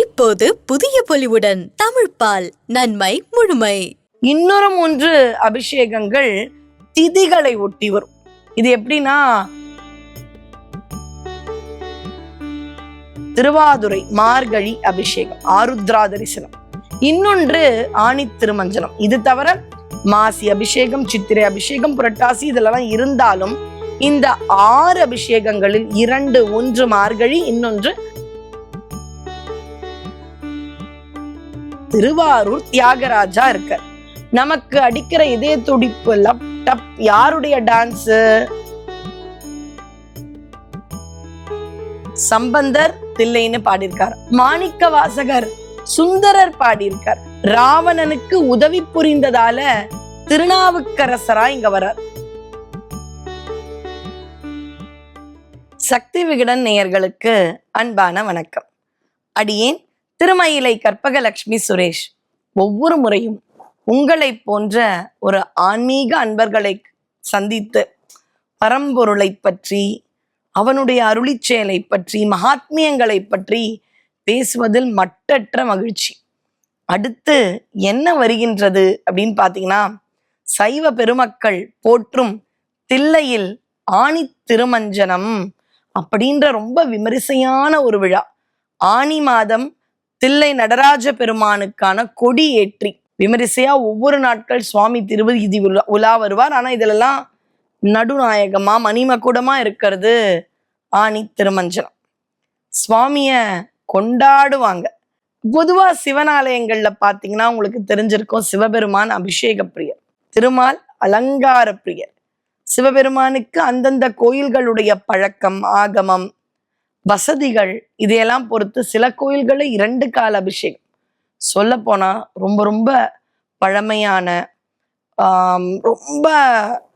இப்போது புதிய பொலிவுடன் தமிழ் பால் நன்மை முழுமை. இன்னொரு மூன்று அபிஷேகங்கள் திதிகளை ஒட்டி வரும். இது எப்படின்னா திருவாதுரை மார்கழி அபிஷேகம் ஆருத்ரா தரிசனம் இன்னொன்று ஆணி திருமஞ்சனம். இது தவிர மாசி அபிஷேகம் சித்திரை அபிஷேகம் புரட்டாசி இதெல்லாம் இருந்தாலும் இந்த ஆறு அபிஷேகங்களில் இரண்டு ஒன்று மார்கழி இன்னொன்று திருவாரூர் தியாகராஜா இருக்கார். நமக்கு அடிக்கிற இதய துடிப்பு லப் டப் யாருடைய டான்ஸ் சம்பந்தர் தில்லைன்னு பாடியிருக்கார். மாணிக்க வாசகர் சுந்தரர் பாடியிருக்கார். ராவணனுக்கு உதவி புரிந்ததால திருநாவுக்கரசரா இங்க வர்றார். சக்தி விகடன் நேயர்களுக்கு அன்பான வணக்கம். அடியேன் திருமயிலை கற்பகலட்சுமி சுரேஷ் ஒவ்வொரு முறையும் உங்களை போன்ற ஒரு ஆன்மீக அன்பர்களை சந்தித்து பரம்பொருளை பற்றி அவனுடைய அருளிச் செயலை பற்றி மகாத்மியங்களை பற்றி பேசுவதில் மட்டற்ற மகிழ்ச்சி. அடுத்து என்ன வருகின்றது அப்படின்னு பார்த்தீங்கன்னா சைவ பெருமக்கள் போற்றும் தில்லையில் ஆணி திருமஞ்சனம் அப்படின்ற ரொம்ப விமரிசையான ஒரு விழா. ஆனி மாதம் தில்லை நடராஜ பெருமானுக்கான கொடி ஏற்றி விமரிசையா ஒவ்வொரு நாட்கள் சுவாமி திருவதி உலா உலா வருவார். ஆனா இதுலெல்லாம் நடுநாயகமா மணிமகுடமா இருக்கிறது ஆணி திருமஞ்சனம். சுவாமிய கொண்டாடுவாங்க. பொதுவா சிவனாலயங்கள்ல பாத்தீங்கன்னா உங்களுக்கு தெரிஞ்சிருக்கும் சிவபெருமான் அபிஷேக பிரியர் திருமால் அலங்கார பிரியர். சிவபெருமானுக்கு அந்தந்த கோயில்களுடைய பழக்கம் ஆகமம் வசதிகள் இதையெல்லாம் பொறுத்து சில கோயில்களில் இரண்டு கால அபிஷேகம். சொல்லப்போனால் ரொம்ப ரொம்ப பழமையான ரொம்ப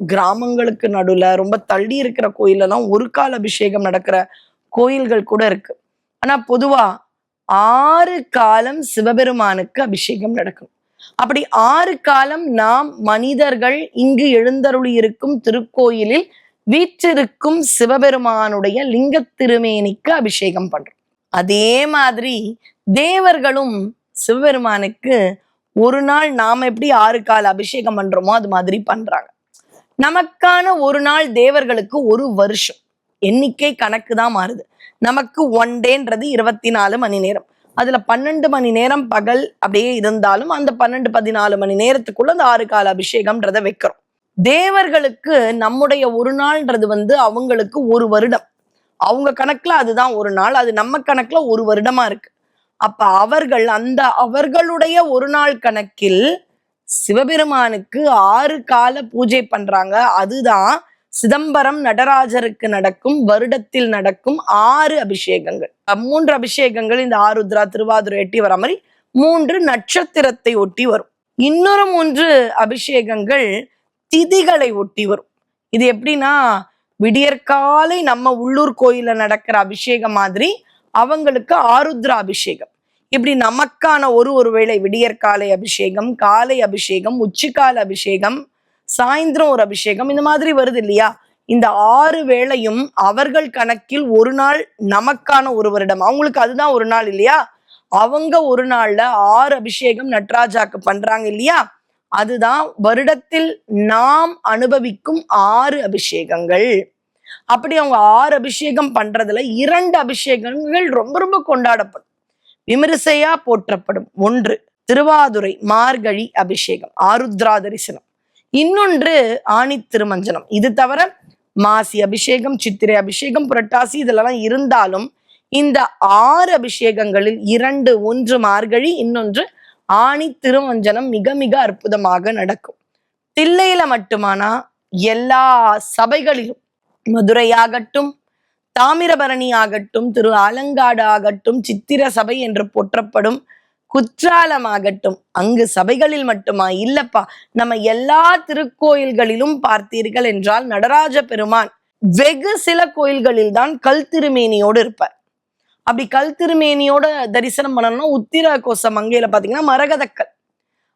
கிராமங்களுக்கு நடுவுல ரொம்ப தள்ளி இருக்கிற கோயிலெல்லாம் ஒரு கால அபிஷேகம் நடக்கிற கோயில்கள் கூட இருக்கு. ஆனா பொதுவா ஆறு காலம் சிவபெருமானுக்கு அபிஷேகம் நடக்கும். அப்படி ஆறு காலம் நாம் மனிதர்கள் இங்கு எழுந்தருளி இருக்கும் திருக்கோயிலில் வீற்றிருக்கும் சிவபெருமானுடைய லிங்க திருமேனிக்கு அபிஷேகம் பண்றோம். அதே மாதிரி தேவர்களும் சிவபெருமானுக்கு ஒரு நாள் நாம எப்படி ஆறு கால் அபிஷேகம் பண்றோமோ அது மாதிரி பண்றாங்க. நமக்கான ஒரு நாள் தேவர்களுக்கு ஒரு வருஷம். எண்ணிக்கை கணக்கு தான் மாறுது. நமக்கு ஒன் டேன்றது இருபத்தி நாலு மணி நேரம். அதுல பன்னெண்டு மணி நேரம் பகல் அப்படியே இருந்தாலும் அந்த பன்னெண்டு பதினாலு மணி நேரத்துக்குள்ள அந்த ஆறு கால அபிஷேகம்ன்றத வைக்கிறோம். தேவர்களுக்கு நம்முடைய ஒரு நாள்ன்றது வந்து அவங்களுக்கு ஒரு வருடம். அவங்க கணக்குல அதுதான் ஒரு நாள். அது நம்ம கணக்குல ஒரு வருடமா இருக்கு. அப்ப அவர்கள் அந்த அவர்களுடைய ஒரு நாள் கணக்கில் சிவபெருமானுக்கு ஆறு கால பூஜை பண்றாங்க. அதுதான் சிதம்பரம் நடராஜருக்கு நடக்கும் வருடத்தில் நடக்கும் ஆறு அபிஷேகங்கள். மூன்று அபிஷேகங்கள் இந்த ஆருத்ரா திருவாதுரை எட்டி வர மாதிரி மூன்று நட்சத்திரத்தை ஒட்டி வரும். இன்னொரு மூன்று அபிஷேகங்கள் திதிகளை ஒட்டி வரும். இது எப்படின்னா விடியற்காலை நம்ம உள்ளூர் கோயிலில் நடக்கிற அபிஷேகம் மாதிரி அவங்களுக்கு ஆருத்ரா அபிஷேகம் இப்படி நமக்கான ஒரு ஒரு வேளை விடியற்காலை அபிஷேகம் காலை அபிஷேகம் உச்சிக்கால அபிஷேகம் சாயந்தரம் ஒரு அபிஷேகம் இந்த மாதிரி வருது இல்லையா? இந்த ஆறு வேளையும் அவர்கள் கணக்கில் ஒரு நாள் நமக்கான ஒரு வருடம். அவங்களுக்கு அதுதான் ஒரு நாள் இல்லையா? அவங்க ஒரு நாள்ல ஆறு அபிஷேகம் நட்ராஜாக்கு பண்றாங்க இல்லையா? அதுதான் வருடத்தில் நாம் அனுபவிக்கும் ஆறு அபிஷேகங்கள். அப்படி அவங்க ஆறு அபிஷேகம் பண்றதுல இரண்டு அபிஷேகங்கள் ரொம்ப ரொம்ப கொண்டாடப்படும். விமரிசையா போற்றப்படும். ஒன்று திருவாதுரை மார்கழி அபிஷேகம் ஆருத்ரா தரிசனம். இன்னொன்று ஆணி திருமஞ்சனம். இது தவிர மாசி அபிஷேகம் சித்திரை அபிஷேகம் புரட்டாசி இதெல்லாம் இருந்தாலும் இந்த ஆறு அபிஷேகங்களில் இரண்டு ஒன்று மார்கழி இன்னொன்று ஆணி திருமஞ்சனம் மிக மிக அற்புதமாக நடக்கும். தில்லையில மட்டுமானா எல்லா சபைகளிலும் மதுரையாகட்டும் தாமிரபரணி ஆகட்டும் திரு ஆலங்காடு ஆகட்டும் சித்திர சபை என்று போற்றப்படும் குற்றாலம் ஆகட்டும் அங்கு சபைகளில் மட்டுமா? இல்லப்பா. நம்ம எல்லா திருக்கோயில்களிலும் பார்த்தீர்கள் என்றால் நடராஜ பெருமான் வெகு சில கோயில்களில் தான் கல் திருமேனியோடு இருப்பார். அப்படி கல் திருமேனியோட தரிசனம் பண்ணணும்னா உத்திர கோச மங்கையில பாத்தீங்கன்னா மரகதக்கல்.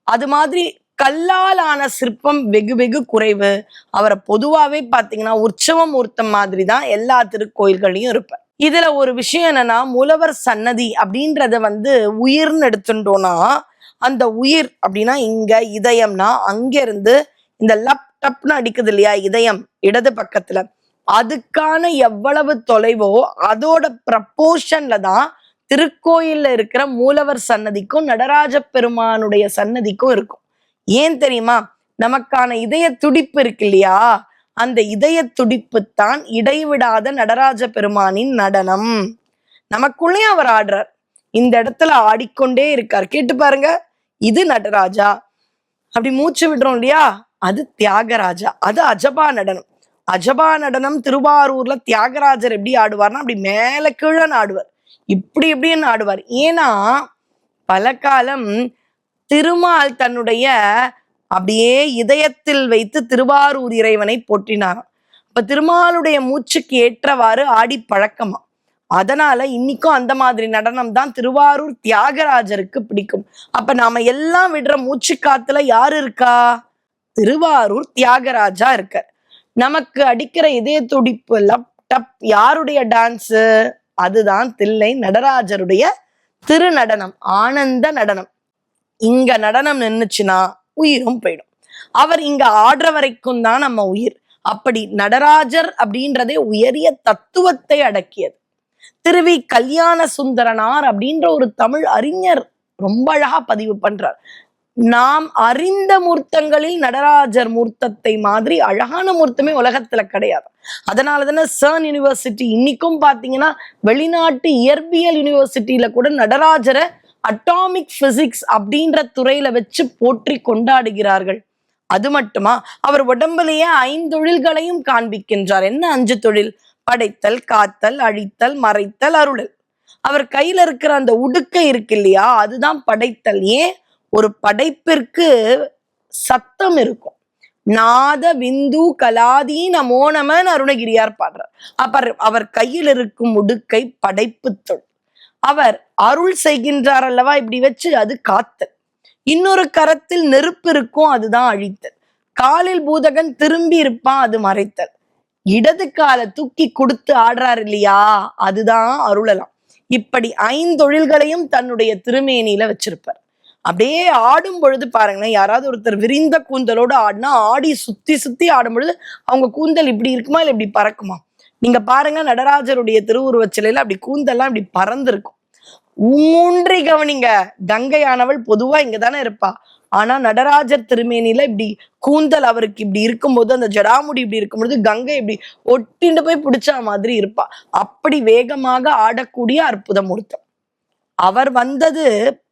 அது மாதிரி கல்லால் ஆன சிற்பம் வெகு வெகு குறைவு. அவரை பொதுவாவே பாத்தீங்கன்னா உற்சவம் மூர்த்தம் மாதிரி தான் எல்லா திருக்கோயில்கள்லயும் இருப்பார் இதுல ஒரு விஷயம் என்னன்னா மூலவர் சன்னதி அப்படின்றத வந்து உயிர்னு எடுத்துட்டோம்னா அந்த உயிர் அப்படின்னா இங்க இதயம்னா அங்கிருந்து இந்த லப் டப்னு அடிக்குது இல்லையா இதயம் இடது பக்கத்துல. அதுக்கான எவ்வளவு தொலைவோ அதோட ப்ரப்போர்ஷன்ல தான் திருக்கோயில்ல இருக்கிற மூலவர் சன்னதிக்கும் நடராஜ பெருமானுடைய சன்னதிக்கும் இருக்கும். ஏன் தெரியுமா? நமக்கான இதய துடிப்பு இருக்கு இல்லையா? அந்த இதய துடிப்பு தான் இடைவிடாத நடராஜ பெருமானின் நடனம். நமக்குள்ளேயும் அவர் ஆடுறார். இந்த இடத்துல ஆடிக்கொண்டே இருக்கார். கேட்டு பாருங்க. இது நடராஜா. அப்படி மூச்சு விடுறோம் இல்லையா? அது தியாகராஜா. அது அஜபா நடனம். அஜபா நடனம் திருவாரூர்ல தியாகராஜர் எப்படி ஆடுவார்னா அப்படி மேல கீழே ஆடுவார் இப்படி இப்படின்னு ஆடுவார் ஏன்னா பல காலம் திருமால் தன்னுடைய அப்படியே இதயத்தில் வைத்து திருவாரூர் இறைவனை போற்றினாராம். இப்ப திருமாலுடைய மூச்சுக்கு ஏற்றவாறு ஆடி பழக்கமா. அதனால இன்னைக்கும் அந்த மாதிரி நடனம் தான் திருவாரூர் தியாகராஜருக்கு பிடிக்கும். அப்ப நாம எல்லாம் விடுற மூச்சு காத்துல யாரு இருக்கா? திருவாரூர் தியாகராஜா இருக்கார். நமக்கு அடிக்கிற இதய துடிப்பு லப் டப் யாருடைய டான்ஸ் அதுதான் தில்லை நடராஜருடைய திருநடனம் ஆனந்த நடனம். இங்க நடனம் நின்னுச்சுன்னா உயிரும் போயிடும். அவர் இங்க ஆடுற வரைக்கும் தான் நம்ம உயிர். அப்படி நடராஜர் அப்படின்றதே உயரிய தத்துவத்தை அடக்கியது. திருவி கல்யாண சுந்தரனார் அப்படின்ற ஒரு தமிழ் அறிஞர் ரொம்ப அழகா பதிவு பண்றார். நாம் அறிந்த மூர்த்தங்களில் நடராஜர் மூர்த்தத்தை மாதிரி அழகான மூர்த்தமே உலகத்துல கிடையாது. அதனால தானே சர்ன் யூனிவர்சிட்டி இன்னைக்கும் பாத்தீங்கன்னா வெளிநாட்டு இயற்பியல் யூனிவர்சிட்டியில கூட நடராஜரை அட்டாமிக் பிசிக்ஸ் அப்படின்ற துறையில வச்சு போற்றி கொண்டாடுகிறார்கள். அது மட்டுமா? அவர் உடம்புலேயே ஐந்தொழில்களையும் காண்பிக்கின்றார். என்ன அஞ்சு தொழில்? படைத்தல் காத்தல் அழித்தல் மறைத்தல் அருளல். அவர் கையில இருக்கிற அந்த உடுக்கை இருக்கு இல்லையா? அதுதான் படைத்தல். ஏன்? ஒரு படைப்பிற்கு சத்தம் இருக்கும். நாத விந்து கலாதி நமோ நமன் அருணகிரியார் பாடுறார். அப்பர் அவர் கையில் இருக்கும் உடுக்கை படைப்பு தொல். அவர் அருள் செய்கின்றார் அல்லவா? இப்படி வச்சு அது காத்தல். இன்னொரு கரத்தில் நெருப்பு இருக்கும் அதுதான் அழித்தல். காலில் பூதகன் திரும்பி இருப்பான் அது மறைத்தல். இடது காலை தூக்கி கொடுத்து ஆடுறார் இல்லையா? அதுதான் அருளலாம். இப்படி ஐந்தொழில்களையும் தன்னுடைய திருமேனியில வச்சிருப்பார். அப்படியே ஆடும் பொழுது பாருங்களேன் யாராவது ஒருத்தர் விரிந்த கூந்தலோடு ஆடினா ஆடி சுத்தி சுத்தி ஆடும் பொழுது அவங்க கூந்தல் இப்படி இருக்குமா இல்லை இப்படி பறக்குமா? நீங்க பாருங்க நடராஜருடைய திருவுருவச் சிலையில அப்படி கூந்தல்லாம் இப்படி பறந்துருக்கும். ஊன்றி கவனிங்க கங்கையானவள் பொதுவா இங்க தானே இருப்பா. ஆனா நடராஜர் திருமேனில இப்படி கூந்தல் அவருக்கு இப்படி இருக்கும்போது அந்த ஜடாமுடி இப்படி இருக்கும்போது கங்கை இப்படி ஒட்டிண்டு போய் பிடிச்ச மாதிரி இருப்பா. அப்படி வேகமாக ஆடக்கூடிய அற்புதமூர்த்தம் அவர் வந்தது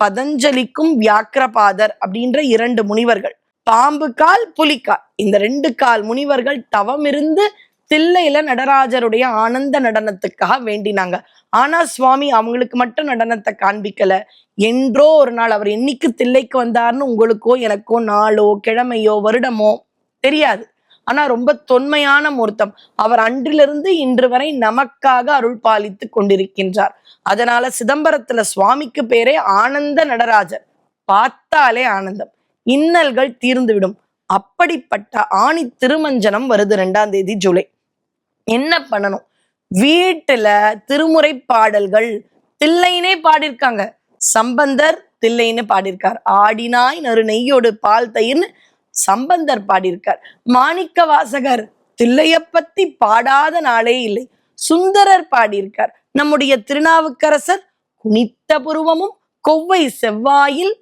பதஞ்சலிக்கும் வியாக்கிரபாதர் அப்படின்ற இரண்டு முனிவர்கள். பாம்பு கால் புலிக்கால் இந்த ரெண்டு கால் முனிவர்கள் தவம் இருந்து தில்லையில நடராஜருடைய ஆனந்த நடனத்துக்காக வேண்டினாங்க. ஆனா சுவாமி அவங்களுக்கு மட்டும் நடனத்தை காண்பிக்கல. என்றோ ஒரு நாள் அவர் என்னைக்கு தில்லைக்கு வந்தார்னு உங்களுக்கோ எனக்கோ நாளோ கிழமையோ வருடமோ தெரியாது. ஆனா ரொம்ப தொன்மையான மூர்த்தம். அவர் அன்றிலிருந்து இன்று வரை நமக்காக அருள் பாலித்து கொண்டிருக்கின்றார். அதனால சிதம்பரத்துல சுவாமிக்கு பேரே ஆனந்த நடராஜர். பார்த்தாலே ஆனந்தம். இன்னல்கள் தீர்ந்துவிடும். அப்படிப்பட்ட ஆணி திருமஞ்சனம் வருது ரெண்டாம் தேதி ஜூலை. என்ன பண்ணணும்? வீட்டுல திருமுறை பாடல்கள் தில்லைனே பாடியிருக்காங்க. சம்பந்தர் தில்லைன்னு பாடியிருக்கார். ஆடினாய் நறு நெய்யோடு பால் தயிர்னு சம்பந்தர் பாடியிருக்கார். மாணிக்க வாசகர் தில்லைய பத்தி பாடாத நாளே இல்லை. சுந்தரர் பாடியிருக்கார். நம்முடைய திருநாவுக்கரசர் குனித்த புருவமும் கொவ்வை செவ்வாயில்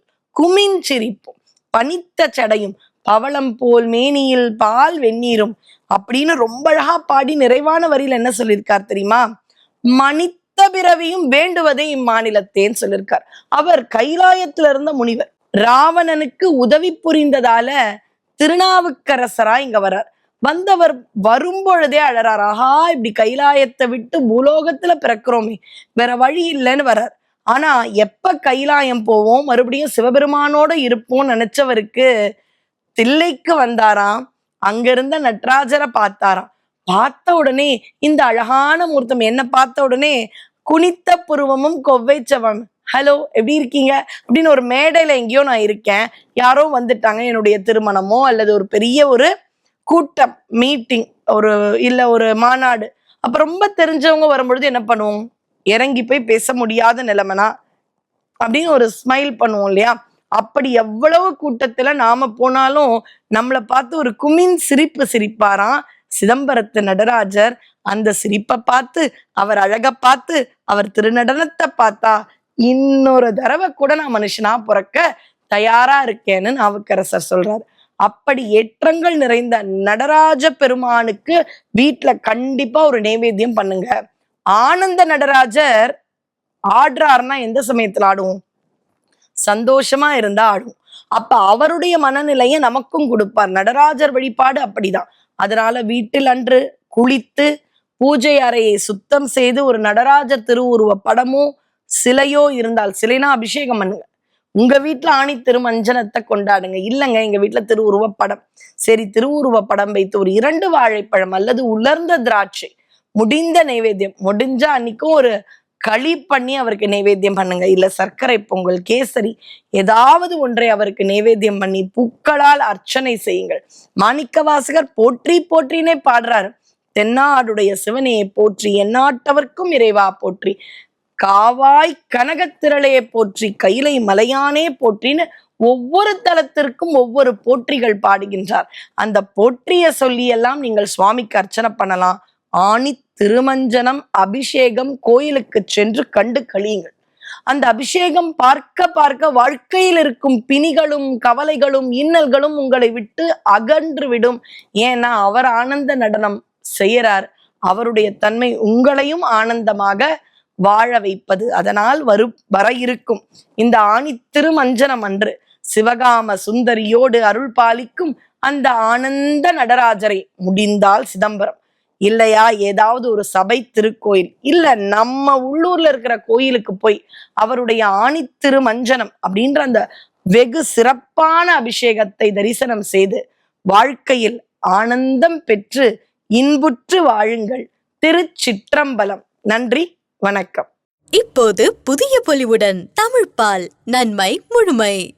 குமிஞ்சிரிப்பும். பனித்த சடையும் பவளம் போல் மேனியில் பால் வெந்நீரும். அப்படின்னு ரொம்ப அழகா பாடி நிறைவான வரியில என்ன சொல்லியிருக்கார் தெரியுமா? மனித்த பிறவியும் வேண்டுவதே இம்மாநிலத்தேன்னு சொல்லியிருக்கார். அவர் கைலாயத்துல இருந்த முனிவர். ராவணனுக்கு உதவி புரிந்ததால திருநாவுக்கரசரா இங்க வர்றார். வந்தவர் வரும்பொழுதே அழறார். ஆஹா இப்படி கைலாயத்தை விட்டு பூலோகத்துல பிறக்கிறோமே. வேற வழி இல்லைன்னு வர்றார். ஆனா எப்ப கைலாயம் போவோம்? மறுபடியும் சிவபெருமானோட இருப்போம் நினைச்சவருக்கு தில்லைக்கு வந்தாராம். அங்கிருந்த நட்ராஜரை பார்த்தாராம். பார்த்த உடனே இந்த அழகான மூர்த்தம் என்ன பார்த்த உடனே குனித்த புருவமும் கொவ்வைச்சவம் ஹலோ எப்படி இருக்கீங்க? அப்படின்னு ஒரு மேடையில் எங்கேயோ நான் இருக்கேன். யாரோ வந்துட்டாங்க என்னுடைய திருமணமோ அல்லது ஒரு பெரிய ஒரு கூட்டம் மீட்டிங் ஒரு இல்லை ஒரு மாநாடு. அப்போ ரொம்ப தெரிஞ்சவங்க வரும்பொழுது என்ன பண்ணுவோம்? இறங்கி போய் பேச முடியாத நிலைமைனா அப்படின்னு ஒரு ஸ்மைல் பண்ணுவோம் இல்லையா? அப்படி எவ்வளவு கூட்டத்துல நாம போனாலும் நம்மளை பார்த்து ஒரு குமின் சிரிப்பு சிரிப்பாராம். சிதம்பரத்து நடராஜர் அந்த சிரிப்பை பார்த்து அவர் அழக பார்த்து அவர் திருநடனத்தை பார்த்தா இன்னொரு தடவை கூட நான் மனுஷனா பிறக்க தயாரா இருக்கேன்னு நாவுக்கரசர் சொல்றாரு. அப்படி ஏற்றங்கள் நிறைந்த நடராஜ பெருமானுக்கு வீட்டுல கண்டிப்பா ஒரு நைவேத்தியம் பண்ணுங்க. ஆனந்த நடராஜர் ஆடுறாருன்னா எந்த சமயத்துல ஆடுவோம்? சந்தோஷமா இருந்தா ஆடும் அப்ப அவருடைய மனநிலையை நமக்கும் கொடுப்பார். நடராஜர் வழிபாடு அப்படிதான். அதனால வீட்டில் அன்று குளித்து பூஜை அறையை சுத்தம் செய்து ஒரு நடராஜர் திருவுருவ படமும் சிலையோ இருந்தால் சிலைனா அபிஷேகம் பண்ணுங்க. உங்க வீட்டுல ஆணி திருமஞ்சனத்தை கொண்டாடுங்க. இல்லைங்க எங்க வீட்டுல திருவுருவ படம். சரி திருவுருவ படம் வைத்து ஒரு இரண்டு வாழைப்பழம் அல்லது உலர்ந்த திராட்சை முடிந்த நைவேத்தியம் முடிஞ்சா அன்னைக்கும் ஒரு களி பண்ணி அவருக்கு நைவேத்தியம் பண்ணுங்க. இல்ல சர்க்கரை பொங்கல் கேசரி ஏதாவது ஒன்றை அவருக்கு நைவேத்தியம் பண்ணி பூக்களால் அர்ச்சனை செய்யுங்கள். மாணிக்க வாசகர் போற்றி போற்றினே பாடுறாரு. தென்னாடுடைய சிவனையை போற்றி எந்நாட்டவர்க்கும் இறைவா போற்றி. காவாய் கனகத்திரளையை போற்றி கைலை மலையானே போற்றின்னு ஒவ்வொரு தலத்திற்கும் ஒவ்வொரு போற்றிகள் பாடுகின்றார். அந்த போற்றிய சொல்லியெல்லாம் நீங்கள் சுவாமிக்கு அர்ச்சனை பண்ணலாம். ஆணி திருமஞ்சனம் அபிஷேகம் கோயிலுக்கு சென்று கண்டு கழியுங்கள். அந்த அபிஷேகம் பார்க்க பார்க்க வாழ்க்கையில் இருக்கும் பிணிகளும் கவலைகளும் இன்னல்களும் உங்களை விட்டு அகன்று விடும் ஏன்னா அவர் ஆனந்த நடனம் செய்யறார் அவருடைய தன்மை உங்களையும் ஆனந்தமாக வாழ வைப்பது அதனால் வரு வர இருக்கும். இந்த ஆணி திருமஞ்சனம் அன்று சிவகாம சுந்தரியோடு அருள் பாலிக்கும் அந்த ஆனந்த நடராஜரை முடிந்தால் சிதம்பரம். இல்லையா? ஏதாவது ஒரு சபை திருக்கோயில். இல்ல நம்ம உள்ளூர்ல இருக்கிற கோயிலுக்கு போய் அவருடைய ஆணி திருமஞ்சனம் அப்படின்ற அந்த வெகு சிறப்பான அபிஷேகத்தை தரிசனம் செய்து வாழ்க்கையில் ஆனந்தம் பெற்று இன்புற்று வாழுங்கள். திருச்சிற்றம்பலம். நன்றி. வணக்கம். இப்போது புதிய பொலிவுடன் தமிழ்ப்பால் நன்மை முழுமை.